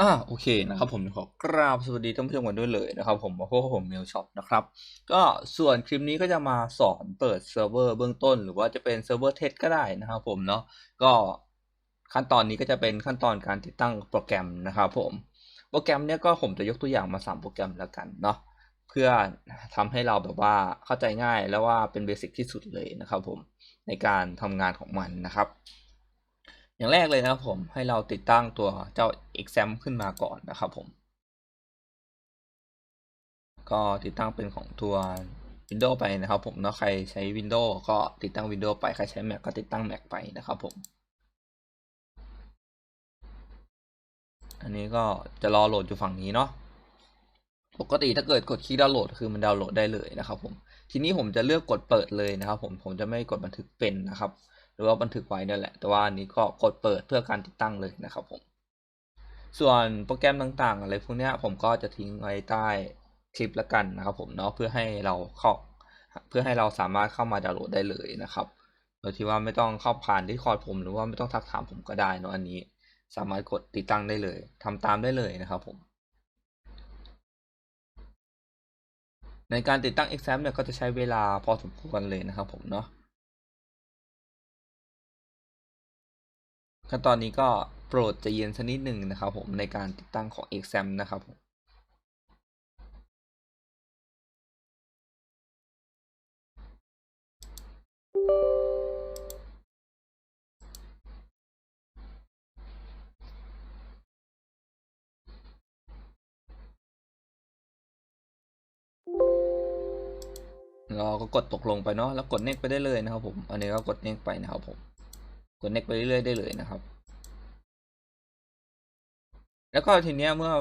อ่าโอเคนะครับผมขอกราบสวัสดีท่านผู้ชมกันด้วยเลยนะครับผมมาพบกับผมเมลช็อปนะครับก็ส่วนคลิปนี้ก็จะมาสอนเปิดเซิร์ฟเวอร์เบื้องต้น หรือว่าจะเป็นเซิร์ฟเวอร์เทสก็ได้นะครับผมเนาะก็ขั้นตอนนี้ก็จะเป็นขั้นตอนการติดตั้งโปรแกรมนะครับผมโปรแกรมเนี้ยก็ผมจะยกตัวอย่างมา 3 โปรแกรมแล้วกันเนาะเพื่อทำให้เราแบบว่าเข้าใจง่ายแล้วว่าเป็นเบสิกที่สุดเลยนะครับผมในการทำงานของมันนะครับ อย่างแรกเลยนะครับผมให้เราติดตั้งตัวเจ้า exam ขึ้นมาก่อนนะครับผม ก็ติดตั้งเป็นของตัว Windows ไปนะครับผมเนาะใครใช้ Windows ก็ติดตั้ง Windows ไปใครใช้ Mac ก็ติดตั้ง Mac ไปนะครับผม อันนี้ก็จะรอโหลดอยู่ฝั่งนี้เนาะปกติถ้าเกิดกดคลิกดาวน์โหลดคือมันดาวน์โหลดได้เลยนะครับผมทีนี้ผมจะเลือกกดเปิดเลยนะครับผมผมจะไม่กดบันทึกเป็นนะครับ หรือว่าบันทึกไว้นั่นแหละ แต่ว่าอันนี้ก็กดเปิดเพื่อการติดตั้งเลยนะครับผม ส่วนโปรแกรมต่างๆ อะไรพวกนี้ผมก็จะทิ้งไว้ใต้คลิปละกันนะครับผมเนาะเพื่อให้เราเข้าเพื่อให้เราสามารถเข้ามาดาวน์โหลดได้เลยนะครับโดยที่ว่าไม่ต้องเข้าผ่านที่คอร์ดผม หรือว่าไม่ต้องทักถามผมก็ได้เนาะอันนี้ สามารถกดติดตั้งได้เลยทำตามได้เลยนะครับผม ในการติดตั้ง exam เนี่ยก็จะใช้เวลาพอสมควรเลยนะครับผมเนาะ ขั้นตอนนี้ก็โปรดจะเย็นสักนิดหนึ่งนะครับผมในการติดตั้งของ exam นะครับผมเราก็กดตกลงไปเนาะแล้วกดเน็กไปได้เลยนะครับผม อันนี้ก็กดเน็กไปนะครับผม กดเน็กไปเรื่อยๆได้เลยนะครับ แล้วก็ทีเนี้ยเมื่อ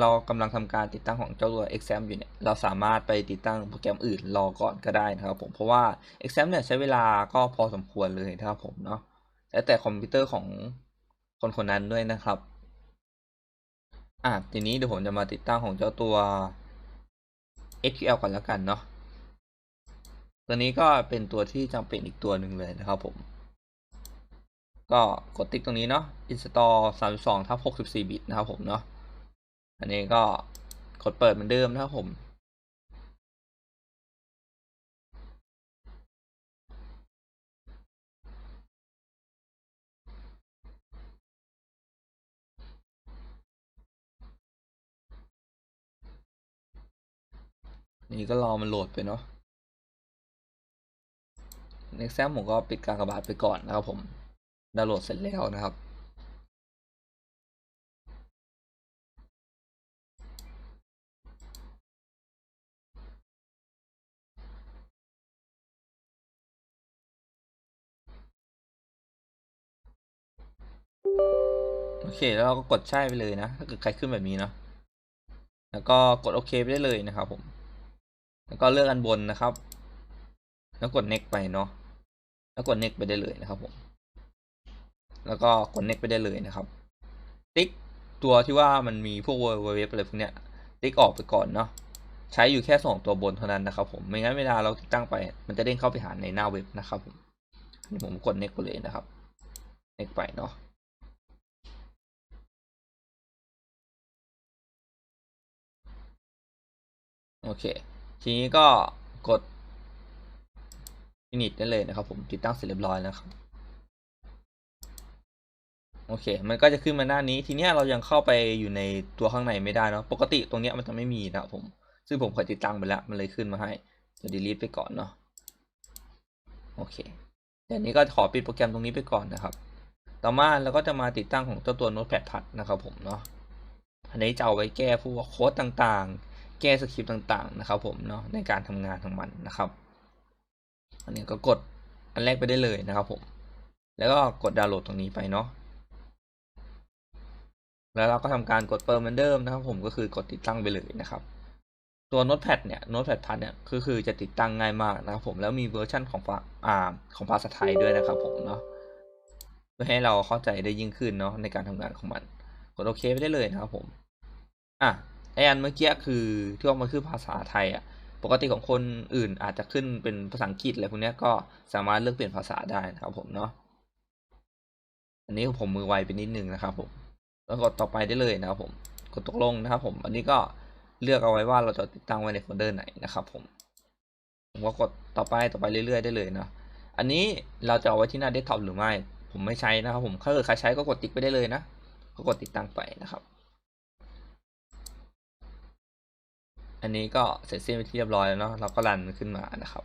เรากำลังทำการติดตั้งของเจ้าตัว exam อยู่เนี่ยเราสามารถไปติดตั้งโปรแกรมอื่นรอก่อนก็ได้นะครับ ผมเพราะว่า exam เนี่ยใช้เวลาก็พอสมควรเลยนะครับผมเนาะแล้วแต่คอมพิวเตอร์ของคนคนนั้นด้วยนะครับอะทีนี้เดี๋ยวผมจะมาติดตั้งของเจ้าตัว SQL ก่อนแล้วกันเนาะตัวนี้ก็เป็นตัวที่จำเป็นอีกตัวหนึ่งเลยนะครับผม ก็กดติ๊กตรงนี้เนาะ install 32ทับ64 บิตนะครับผมเนาะ อันนี้ก็กดเปิดเหมือนเดิมนะครับผมนี่ก็รอมันโหลดไปเนาะ next ผมก็ปิดการกระบาดไปก่อนนะครับผม ดาวน์โหลดเสร็จแล้วนะครับ โอเค แล้วเราก็กดใช่ไปเลยนะ ถ้าเกิดใครขึ้นแบบนี้เนาะแล้วก็กดโอเคไปได้เลยนะครับผม แล้วก็เลือกอันบนนะครับ แล้วกด next ไปเนาะ แล้วกด next ไปได้เลยนะครับผม แล้วก็กด next ไปได้เลยนะครับ ติ๊กตัวที่ว่ามันมีพวกเว็บอะไรพวกเนี้ย ติ๊กออกไปก่อนเนาะใช้อยู่แค่สองตัวบนเท่านั้นนะครับผมไม่งั้นเวลาเราติดตั้งไป มันจะเด้งเข้าไปหาในหน้าเว็บนะครับผมนี่ผมกด next ไปเลยนะครับ next ไปเนาะโอเค ทีนี้ก็กด init ได้เลยนะครับผมติดตั้งเสร็จเรียบร้อยแล้วครับ โอเค มันก็จะขึ้นมาหน้านี้ ทีนี้เรายังเข้าไปอยู่ในตัวข้างในไม่ได้เนาะ ปกติตรงเนี้ยมันจะไม่มีนะผม ซึ่งผมเคยติดตั้งไปแล้ว มันเลยขึ้นมาให้จะ delete ไปก่อนเนาะ โอเคเดี๋ยวนี้ก็ขอปิดโปรแกรมตรงนี้ไปก่อนนะครับ ต่อมาเราก็จะมาติดตั้งของเจ้าตัว Notepad พัดนะครับผมเนาะ อันนี้จะเอาไว้แก้พวกโค้ดต่างๆ แก้สคริปต์ต่างๆนะครับผมเนาะในการทำงานของมันนะครับ อันนี้ก็กดอันแรกไปได้เลยนะครับผม แล้วก็กดดาวน์โหลดตรงนี้ไปเนาะ แล้วเราก็ทำการกดเปิดเหมือนเดิมนะครับ ผมก็คือกดติดตั้งไปเลยนะครับ ตัว Notepad เนี่ย Notepad พัดเนี่ยก็คือจะติดตั้งง่ายมากนะครับ ผมแล้วมีเวอร์ชันของอ่าของภาษาไทยด้วยนะครับผมเนาะเพื่อให้เราเข้าใจได้ยิ่งขึ้นเนาะในการทำงานของมัน กดโอเคไปได้เลยนะครับ ผมอะไออันเมื่อกี้คือที่ว่ามันคือภาษาไทยอะปกติของคนอื่นอาจจะขึ้นเป็นภาษาอังกฤษอะไรพวกนี้ก็สามารถเลือกเปลี่ยนภาษาได้นะครับผมเนาะอันนี้ผมมือไวไปนิดนึงนะครับผม แล้วกดต่อไปได้เลยนะครับผมกดตกลงนะครับผมอันนี้ก็เลือกเอาไว้ว่าเราจะติดตั้งไว้ในโฟลเดอร์ไหนนะครับผมผมก็กดต่อไปต่อไปเรื่อยๆได้เลยเนาะอันนี้เราจะเอาไว้ที่หน้าเดสก์ท็อปหรือไม่ ผมไม่ใช้นะครับผมถ้าเกิดใครใช้ก็กดติ๊กไปได้เลยนะก็กดติดตั้งไปนะครับ อันนี้ก็เสร็จสิ้นไปที่เรียบร้อยแล้วเนาะเราก็รันขึ้นมานะครับ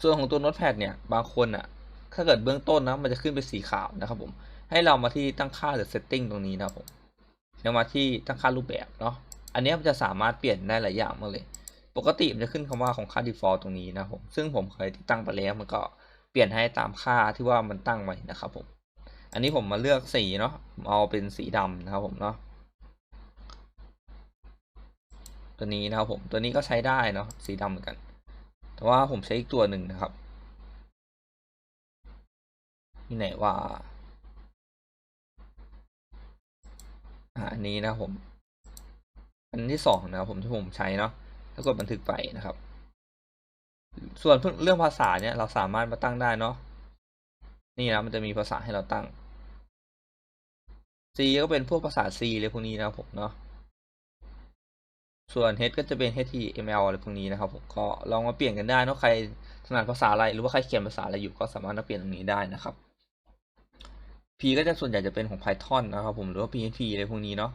ส่วนของตัวโน้ตแพดเนี่ยบางคนอะ่ะถ้าเกิดเบื้องต้นนะมันจะขึ้นเป็นสีขาวนะครับผม ให้เรามาที่ตั้งค่าหรือ setting ตรงนี้นะผมแล้วมาที่ตั้งค่ารูปแบบเนาะอันนี้มันจะสามารถเปลี่ยนได้หลายอย่างมากเลย ปกติมันจะขึ้นคำว่าของค่า default ตรงนี้นะผมซึ่งผมเคยติดตั้งไปแล้วมันก็เปลี่ยนให้ตามค่าที่ว่ามันตั้งไว้นะครับผมอันนี้ผมมาเลือกสีเนาะเอาเป็นสีดำนะครับผมเนาะตัวนี้นะครับผมตัวนี้ก็ใช้ได้เนาะสีดำเหมือนกัน แต่ว่าผมใช้อีกตัวหนึ่งนะครับที่ไหนว่า อันนี้นะผม อันที่สองนะครับผมที่ผมใช้เนาะแล้วกดบันทึกไปนะครับ ส่วนเรื่องภาษาเนี่ยเราสามารถมาตั้งได้เนาะนี่นะมันจะมีภาษาให้เราตั้ง C ก็เป็นพวกภาษา C เลยพวกนี้นะครับผมเนาะส่วน H ก็จะเป็น HTML อะไรพวกนี้นะครับผมก็ลองมาเปลี่ยนกันได้เนาะใครถนัดภาษาอะไรหรือว่าใครเขียนภาษาอะไรอยู่ก็สามารถมาเปลี่ยนตรงนี้ได้นะครับ P ก็จะส่วนใหญ่จะเป็นของ Python นะครับผมหรือว่า PHP อะไรพวกนี้เนาะ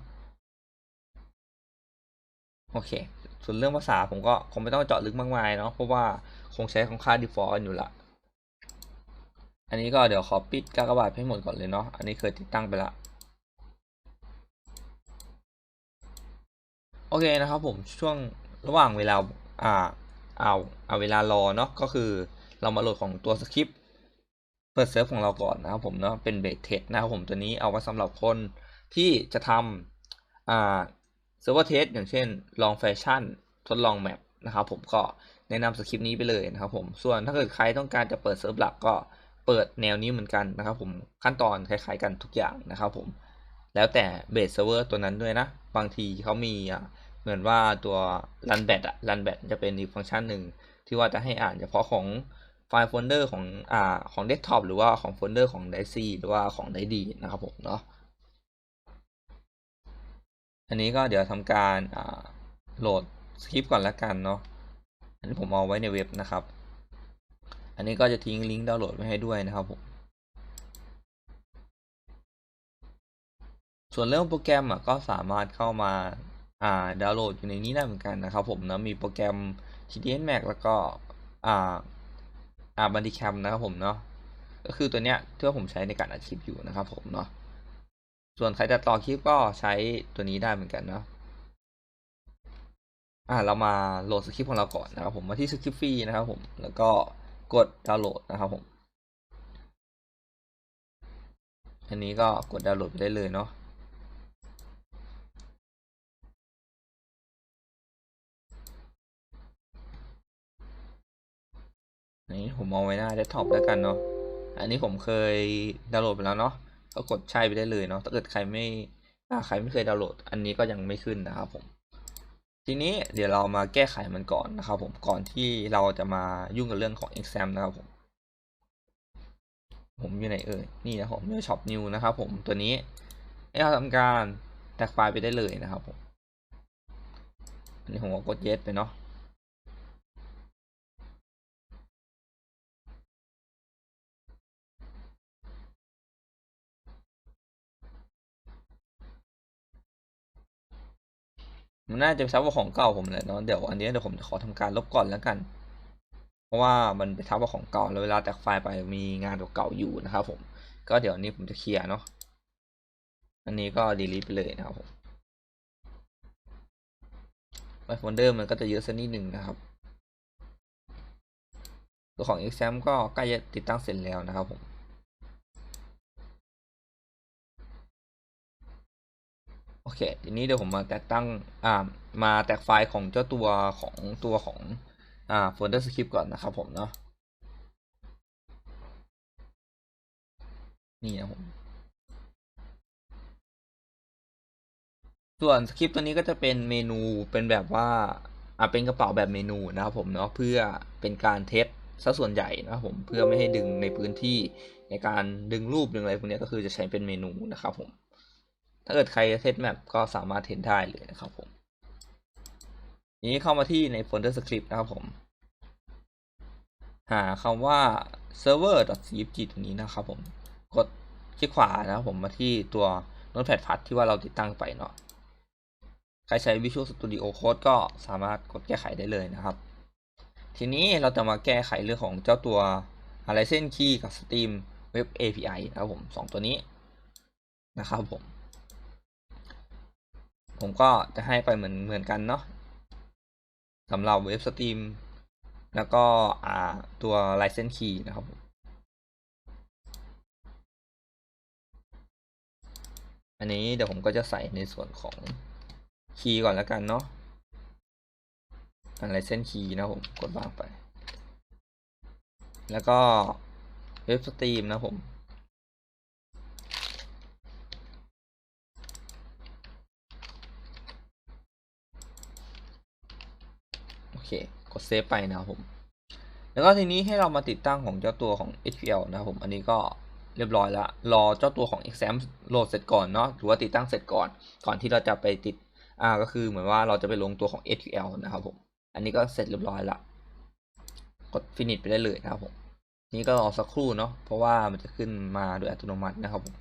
โอเค ส่วนเรื่องภาษาผมก็คงไม่ต้องเจาะลึกมากมายเนาะเพราะว่าคงใช้ของค่า default กันอยู่ละ อันนี้ก็เดี๋ยวขอปิดกากบาทให้หมดก่อนเลยเนาะอันนี้เคยติดตั้งไปละโอเคนะครับผมช่วงระหว่างเวลาอ่าเอาเอาเวลารอเนาะก็คือเรามาโหลดของตัวสคริปต์ เปิดเซิร์ฟของเราก่อนนะครับผมเนาะเป็นเบสเทสนะครับผมตัวนี้เอาไว้สำหรับคนที่จะทำอ่าเซิร์ฟเวอร์เทสอย่างเช่น ลองแฟชั่น ทดลองแมปนะครับผมก็แนะนำสคริปต์นี้ไปเลยนะครับผมส่วนถ้าเกิดใครต้องการจะเปิดเซิร์ฟหลักก็เปิดแนวนี้เหมือนกันนะครับผมขั้นตอนคล้ายๆกันทุกอย่างนะครับผมแล้วแต่เบสเซิร์ฟเวอร์ตัวนั้นด้วยนะ บางทีเขามีเหมือนว่าตัว run bat อะ run bat จะเป็นอีกฟังก์ชันหนึ่งที่ว่าจะให้อ่านเฉพาะของ ไฟล์โฟลเดอร์ของอ่าของเดสก์ท็อปหรือว่าของโฟลเดอร์ของ d i c หรือว่าของ d i d นะครับผมเนาะอันนี้ก็เดี๋ยวทำการอ่าโหลดสคริปต์ก่อนละกันเนาะอันนี้ผมเอาไว้ในเว็บนะครับ อันนี้ก็จะทิ้งลิงก์ดาวน์โหลดไว้ให้ด้วยนะครับผมส่วนเรื่องโปรแกรมอะก็สามารถเข้ามาอ่าดาวน์โหลดอยู่ในนี้ได้เหมือนกันนะครับผมนะมีโปรแกรม TDS Max แล้วก็อ่า อ่าบันดีแคมนะครับผมเนาะก็คือตัวเนี้ยที่ว่าผมใช้ในการอัดคลิปอยู่นะครับผมเนาะส่วนใครจะต่อคลิปก็ใช้ตัวนี้ได้เหมือนกันเนาะอ่าเรามาโหลดสคริปต์ของเราก่อนนะครับผมมาที่สคริปต์ฟรีนะครับผมแล้วก็กดดาวน์โหลดนะครับผมอันนี้ก็กดดาวน์โหลดไปได้เลยเนาะ นี่ผมเอาไว้หน้าเดสก์ท็อปแล้วกันเนาะอันนี้ผมเคยดาวน์โหลดไปแล้วเนาะก็กดใช่ไปได้เลยเนาะถ้าเกิดใครไม่ถ้าใครไม่เคยดาวน์โหลด อันนี้ก็ยังไม่ขึ้นนะครับผมทีนี้เดี๋ยวเรามาแก้ไขมันก่อนนะครับผมก่อนที่เราจะมายุ่งกับเรื่องของ exam นะครับผม ผมอยู่ไหนเอ่ยนี่นะผมอยู่ช็อปนิวนะครับผมตัวนี้ให้เราทำการแท็กไฟล์ไปได้เลยนะครับผมอันนี้ผมก็กด yes ไปเนาะ มันน่าจะเป็นซับว่าของเก่าผมเลยเนาะเดี๋ยวอันนี้เดี๋ยวผมจะขอทำการลบก่อนแล้วกัน เพราะว่ามันเป็นทับว่าของเก่าแล้วเวลาแตกไฟล์ไปมีงานเก่าๆอยู่นะครับผม ก็เดี๋ยวอันนี้ผมจะเคลียร์เนาะอันนี้ก็ delete ไปเลยนะครับผมไฟโฟลเดอร์มันก็จะเยอะสักนิดหนึ่งนะครับ ตัวของ exam ก็ใกล้จะติดตั้งเสร็จแล้วนะครับผม โอเค ทีนี้เดี๋ยวผมมาแตกตั้งอ่ามาแตกไฟล์ของเจ้าตัวของตัวของอ่าโฟลเดอร์สคริปต์ก่อนนะครับผมเนาะนี่นะผมส่วนสคริปต์ตัวนี้ก็จะเป็นเมนูเป็นแบบว่าอ่าเป็นกระเป๋าแบบเมนูนะครับผมเนาะเพื่อเป็นการเทสซะส่วนใหญ่นะครับผมเพื่อไม่ให้ดึงในพื้นที่ในการดึงรูปดึงอะไรพวกนี้ก็คือจะใช้เป็นเมนูนะครับผม ถ้าเกิดใครเซตแมปก็สามารถเห็นได้เลยนะครับผม นี้เข้ามาที่ในโฟลเดอร์สคริปต์นะครับผม หาคำว่า server.cfg ตรงนี้นะครับผม กดคลิกขวานะครับผมมาที่ตัว Notepad พัดที่ว่าเราติดตั้งไปเนาะ ใครใช้ Visual Studio Code ก็สามารถกดแก้ไขได้เลยนะครับ ทีนี้เราจะมาแก้ไขเรื่องของเจ้าตัว License Key กับ Steam Web API นะครับผมสองตัวนี้นะครับผม ผมก็จะให้ไปเหมือนเหมือนกันเนาะสำหรับเว็บสตรีมแล้วก็อ่าตัว license key นะครับอันนี้เดี๋ยวผมก็จะใส่ในส่วนของ key ก่อนแล้วกันเนาะอัน license key นะผมกดวางไป แล้วก็เว็บสตรีมนะผม โอ เค กดเซฟไปนะครับผม แล้วก็ทีนี้ให้เรามาติดตั้งของเจ้าตัวของ HPL นะครับผม อันนี้ก็เรียบร้อยแล้ว รอเจ้าตัวของ exam โหลดเสร็จก่อนเนาะ หรือว่าติดตั้งเสร็จก่อน ก่อนที่เราจะไปติด อ่า ก็คือเหมือนว่าเราจะไปลงตัวของ HPL นะครับผม อันนี้ก็เสร็จเรียบร้อยละ กด finish ไปได้เลยนะครับผม นี่ก็รอสักครู่เนาะ เพราะว่ามันจะขึ้นมาโดยอัตโนมัตินะครับผม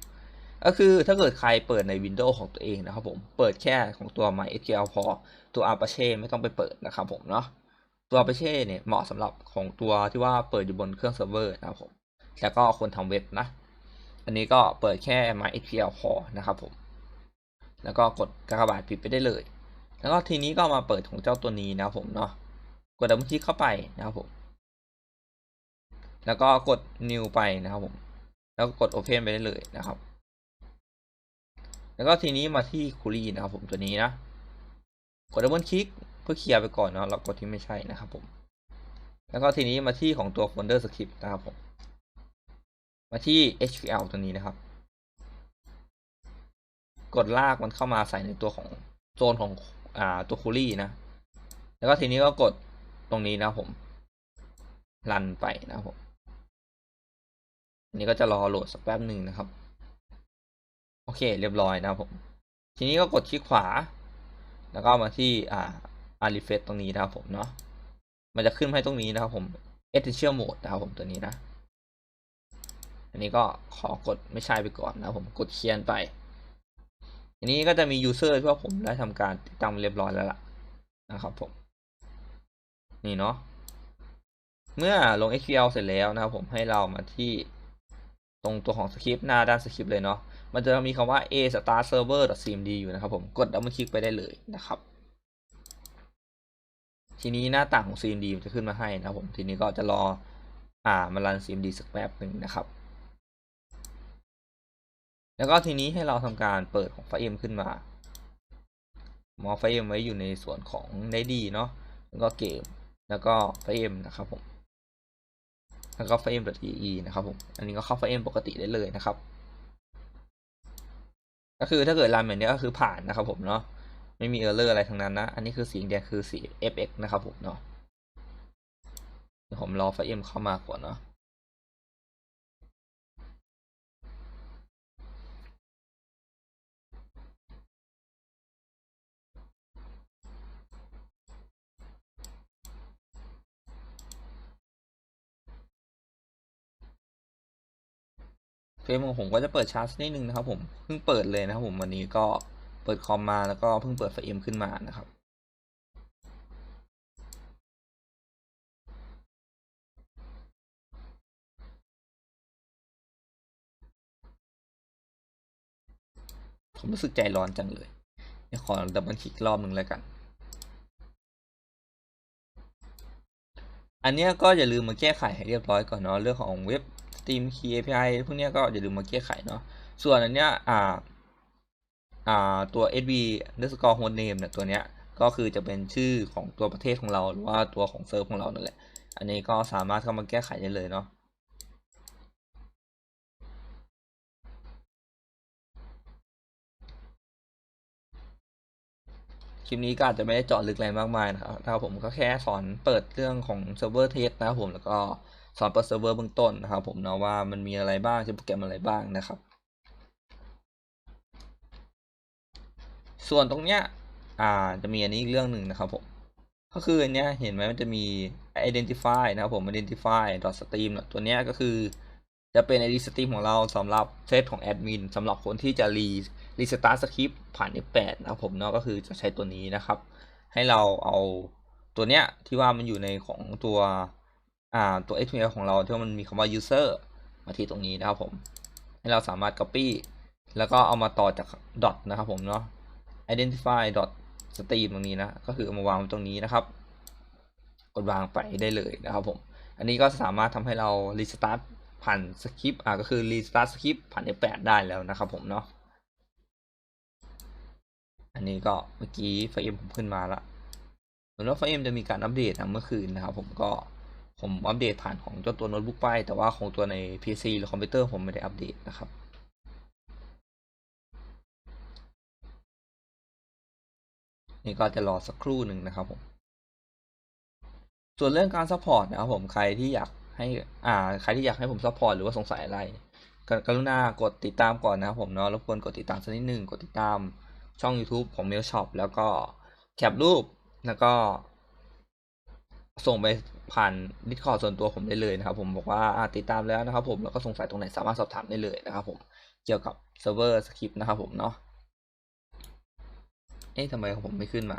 ก็คือถ้าเกิดใครเปิดใน Windows ของตัวเองนะครับผมเปิดแค่ของตัว MySQL พอตัว Apache ไม่ต้องไปเปิดนะครับผมเนาะตัว Apache เนี่ยเหมาะสำหรับของตัวที่ว่าเปิดอยู่บนเครื่องเซิร์ฟเวอร์นะครับผมแล้วก็คนทำเว็บนะ อันนี้ก็เปิดแค่ MySQL พอนะครับผมแล้วก็กดกากบาทปิดไปได้เลย แล้วก็ทีนี้ก็มาเปิดของเจ้าตัวนี้นะครับผมเนาะกดดับเบิลคลิกเข้าไปนะครับผมแล้วก็กด new ไปนะครับผม แล้วก็กด open ไปได้เลยนะครับ แล้วก็ทีนี้มาที่ query นะครับผมตัวนี้นะ กดดับเบิลคลิกเพื่อเคลียร์ไปก่อนเนาะเรากดที่ไม่ใช่นะครับผม แล้วก็ทีนี้มาที่ของตัว folder script นะครับผม มาที่ HPL ตัวนี้นะครับ กดลากมันเข้ามาใส่ในตัวของโซนของอ่าตัว query นะ แล้วก็ทีนี้ก็กดตรงนี้นะผม รันไปนะครับผมอันนี้ก็จะรอโหลดสักแป๊บหนึ่งนะครับ โอเค เรียบร้อยนะครับผม ทีนี้ก็กดคลิกขวา แล้วก็มาที่อ่าอาริเฟตตรงนี้นะครับผมเนาะ มันจะขึ้นให้ตรงนี้นะครับผม essential mode นะครับผมตัวนี้นะ อันนี้ก็ขอกดไม่ใช่ไปก่อนนะผมกดเคียนไป อันนี้ก็จะมี user ที่ว่าผมได้ทำการติดตั้งเรียบร้อยแล้วล่ะนะครับผม นี่เนาะ เมื่อลง SQL เสร็จแล้วนะครับผมให้เรามาที่ตรงตัวของสคริปต์หน้าด้านสคริปต์เลยเนาะ มันจะมีคำว่า a star server cmd อยู่นะครับผม กดดับเบิลคลิกไปได้เลยนะครับ ทีนี้หน้าต่างของ cmd มันจะขึ้นมาให้นะครับผม ทีนี้ก็จะรอ อ่ามารัน cmd สักแป๊บหนึ่งนะครับ แล้วก็ทีนี้ให้เราทำการเปิดของไฟล์ m ขึ้นมา มอไฟล์ m ไว้อยู่ในส่วนของไดดีเนาะแล้วก็เกม แล้วก็ไฟล์ m นะครับผมแล้วก็ไฟล์ m.ee นะครับผม อันนี้ก็เข้าไฟล์ m ปกติได้เลยนะครับ ก็คือถ้าเกิดรันแบบนี้ก็คือผ่านนะครับผมเนาะไม่มีเออร์เลอร์อะไรทั้งนั้นนะ อันนี้คือสีแดงคือสี fx นะครับผมเนาะผมรอไฟล์ m เข้ามาก่อนเนาะ เฟซของผมก็จะเปิดชาร์จนิดนึงนะครับผมเพิ่งเปิดเลยนะครับผมวันนี้ก็เปิดคอมมาแล้วก็เพิ่งเปิดไฟเอ็มขึ้นมานะครับผมรู้สึกใจร้อนจังเลยเดี๋ยวขอดับเบิลคลิกรอบหนึ่งแล้วกัน อันนี้ก็อย่าลืมมาแก้ไขให้เรียบร้อยก่อนเนาะเรื่องของเว็บ Steam Key API พวกเนี้ยก็อย่าลืมมาแก้ไขเนาะส่วนอันเนี้ยอ่าอ่าตัว sv underscore host name เนี่ยตัวเนี้ยก็คือจะเป็นชื่อของตัวประเทศของเราหรือว่าตัวของเซิร์ฟของเรานั่นแหละ อันนี้ก็สามารถเข้ามาแก้ไขได้เลยเนาะคลิปนี้ก็อาจจะไม่ได้เจาะลึกอะไรมากมายนะครับถ้าผมก็แค่สอนเปิดเรื่องของเซิร์ฟเวอร์เทสนะครับผมแล้วก็ สอนเปิดเซิร์ฟเวอร์เบื้องต้นนะครับผมเนาะว่ามันมีอะไรบ้างใช้โปรแกรมอะไรบ้างนะครับ ส่วนตรงเนี้ยอ่าจะมีอันนี้อีกเรื่องหนึ่งนะครับผมก็คืออันเนี้ยเห็นไหมมันจะมี identify นะครับผม identify stream ตัวเนี้ยก็คือจะเป็น ID stream ของเราสำหรับเซตของแอดมินสำหรับคนที่จะรีรีสตาร์ทสคริปต์ผ่าน F8 นะครับผมเนาะก็คือจะใช้ตัวนี้นะครับ ให้เราเอาตัวเนี้ยที่ว่ามันอยู่ในของตัว ตัว HTML ของเราที่มันมีคำว่า user มาที่ตรงนี้นะครับผม ให้เราสามารถ copy แล้วก็เอามาต่อจาก dot นะครับผมเนาะ identify dot stream ตรงนี้นะ ก็คือเอามาวางตรงนี้นะครับ กดวางไปได้เลยนะครับผม อันนี้ก็สามารถทำให้เรา restart ผ่านสคริปต์อ่าก็คือ restart สคริปต์ผ่าน F8 ได้แล้วนะครับผมเนาะ อันนี้ก็เมื่อกี้ไฟเอ็มผมขึ้นมาละส่วนว่าไฟเอ็มจะมีการอัปเดตนะเมื่อคืนนะครับผมก็ ผมอัปเดตผ่านของเจ้าตัวโน้ตบุ๊กไป แต่ว่าของตัวใน PC หรือคอมพิวเตอร์ผมไม่ได้อัปเดตนะครับนี่ก็จะรอสักครู่หนึ่งนะครับผมส่วนเรื่องการซัพพอร์ตนะครับผมใครที่อยากให้อ่าใครที่อยากให้ผมซัพพอร์ตหรือว่าสงสัยอะไรกกรุณากดติดตามก่อนนะครับผมเนาะรบกวนกดติดตามสักนิดหนึ่งกดติดตามช่อง YouTube ของ Mail Shop แล้วก็แคปรูปแล้วก็ ส่งไปผ่าน Discord ส่วนตัวผมได้เลยนะครับผมบอกว่าติดตามแล้วนะครับผมแล้วก็สงสัยตรงไหนสามารถสอบถามได้เลยนะครับผมเกี่ยวกับเซิร์ฟเวอร์สคริปต์นะครับผมเนาะเอ๊ะทำไมของผมไม่ขึ้นมา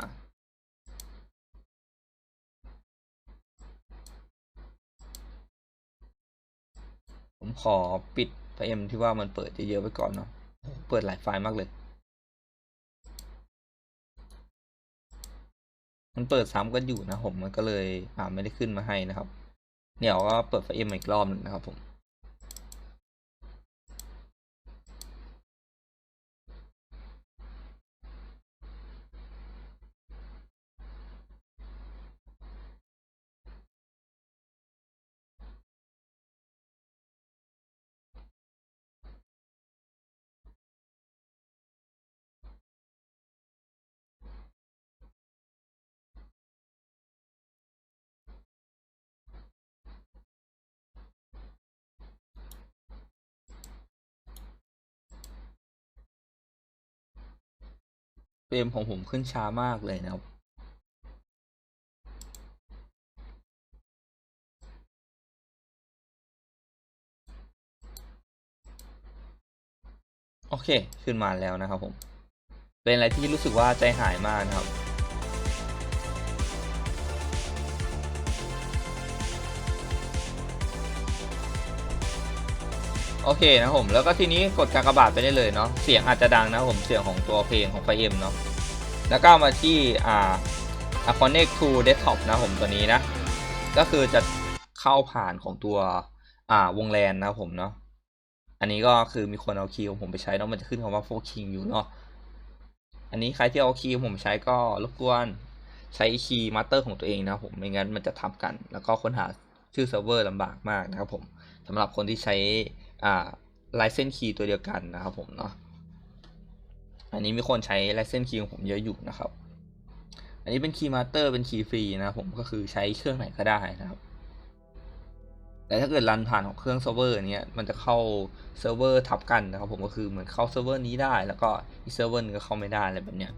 ผมขอปิดไฟเอ็มที่ว่ามันเปิดเยอะๆไปก่อนเนาะเปิดหลายไฟล์มากเลย มันเปิดซ้ำกันอยู่นะผมมันก็เลยอ่าไม่ได้ขึ้นมาให้นะครับเดี๋ยวก็เปิดไฟเอ็มอีกรอบหนึ่งนะครับผม เฟรมของผมขึ้นช้ามากเลยนะครับ โอเค ขึ้นมาแล้วนะครับผม เป็นอะไรที่รู้สึกว่าใจหายมากนะครับ โอเคนะผม แล้วก็ทีนี้กดกากบาทไปได้เลยเนาะเสียงอาจจะดังนะผมเสียงของตัวเพลงของไฟเอ็มเนาะแล้วก็มาที่อ่า connect to desktop นะผมตัวนี้นะ ก็คือจะเข้าผ่านของตัวอ่าวงแลนนะผมเนาะอันนี้ก็คือมีคนเอาคีย์ของผมไปใช้เนาะมันจะขึ้นคำว่า for king อยู่เนาะอันนี้ใครที่เอาคีย์ของผมใช้ก็รบกวนใช้คีย์มาสเตอร์ของตัวเองนะผมไม่งั้นมันจะทับกัน แล้วก็ค้นหาชื่อเซิร์ฟเวอร์ลำบากมากนะครับผมสำหรับคนที่ใช้ อ่าลายเส้นคีย์ตัวเดียวกันนะครับผมเนาะอันนี้มีคนใช้ลายเส้นคีย์ของผมเยอะอยู่นะครับ อันนี้เป็นคีย์มาสเตอร์เป็นคีย์ฟรีนะครับผมก็คือใช้เครื่องไหนก็ได้นะครับแต่ถ้าเกิดรันผ่านของเครื่องเซิร์ฟเวอร์เนี้ยมันจะเข้าเซิร์ฟเวอร์ทับกันนะครับผมก็คือเหมือนเข้าเซิร์ฟเวอร์นี้ได้ แล้วก็อีเซิร์ฟเวอร์นึงก็เข้าไม่ได้อะไรแบบเนี้ย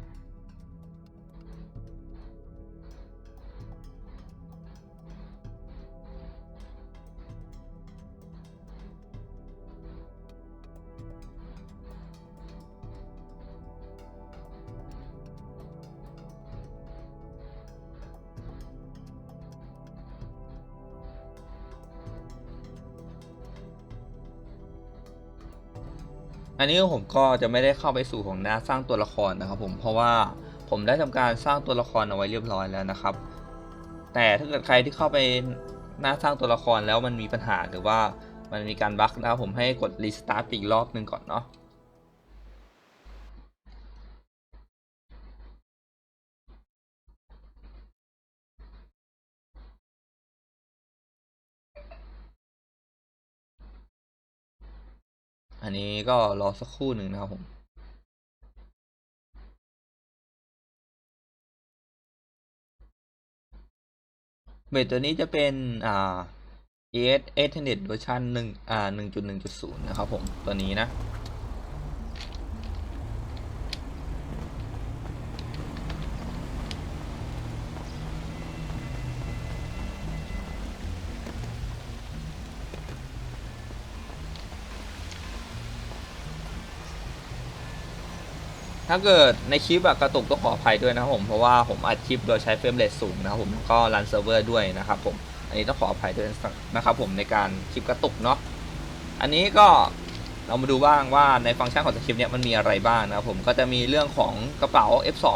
อันนี้ผมก็จะไม่ได้เข้าไปสู่ของหน้าสร้างตัวละครนะครับ ผมเพราะว่าผมได้ทำการสร้างตัวละครเอาไว้เรียบร้อยแล้วนะครับ แต่ถ้าเกิดใครที่เข้าไปหน้าสร้างตัวละครแล้วมันมีปัญหาหรือว่ามันมีการบั๊กนะครับผมให้กดรีสตาร์ทอีกรอบหนึ่งก่อนเนาะ อันนี้ก็รอสักครู่หนึ่งนะครับผมเบสตัวนี้จะเป็นอ่า ES 8เวอร์ชันหนึ่งอ่าหนึ่งจุดหนึ่งจุดศูนย์นะครับผม ตัวนี้นะ ถ้าเกิดในคลิปกระตุกต้องขออภัยด้วยนะครับผมเพราะว่าผมอัดคลิปโดยใช้เฟรมเรทสูงนะครับผมแล้วก็รันเซิร์ฟเวอร์ด้วยนะครับผมอันนี้ต้องขออภัยด้วยนะครับผมในการคลิปกระตุกเนาะอันนี้ก็เรามาดูบ้างว่าในฟังก์ชันของสคริปต์เนี่ยมันมีอะไรบ้างนะครับผมก็จะมีเรื่องของกระเป๋า F2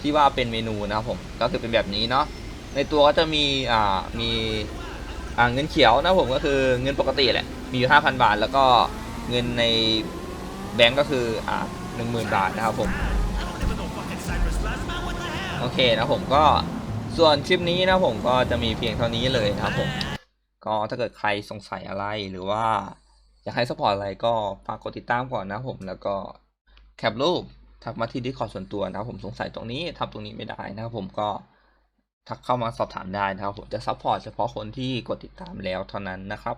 ที่ว่าเป็นเมนูนะครับผมก็คือเป็นแบบนี้เนาะในตัวก็จะมีอ่ามีอ่าเงินเขียวนะครับผมก็คือเงินปกติแหละมีอยู่ 5,000 บาท แล้วก็เงินในแบงก์ก็คืออ่า 10,000 บาทนะครับผมโอเคนะผมก็ส่วนคลิปนี้นะผมก็จะมีเพียงเท่านี้เลยนะครับผมก็ถ้าเกิดใครสงสัยอะไรหรือว่าอยากให้สปอร์ตอะไรก็ฝากกดติดตามก่อนนะผมแล้วก็แคปรูปทักมาที่ดิสคอร์ส่วนตัวนะครับผมสงสัยตรงนี้ทำตรงนี้ไม่ได้นะครับผมก็ทักเข้ามาสอบถามได้นะครับผมจะซัพพอร์ตเฉพาะคนที่กดติดตามแล้วเท่านั้นนะครับ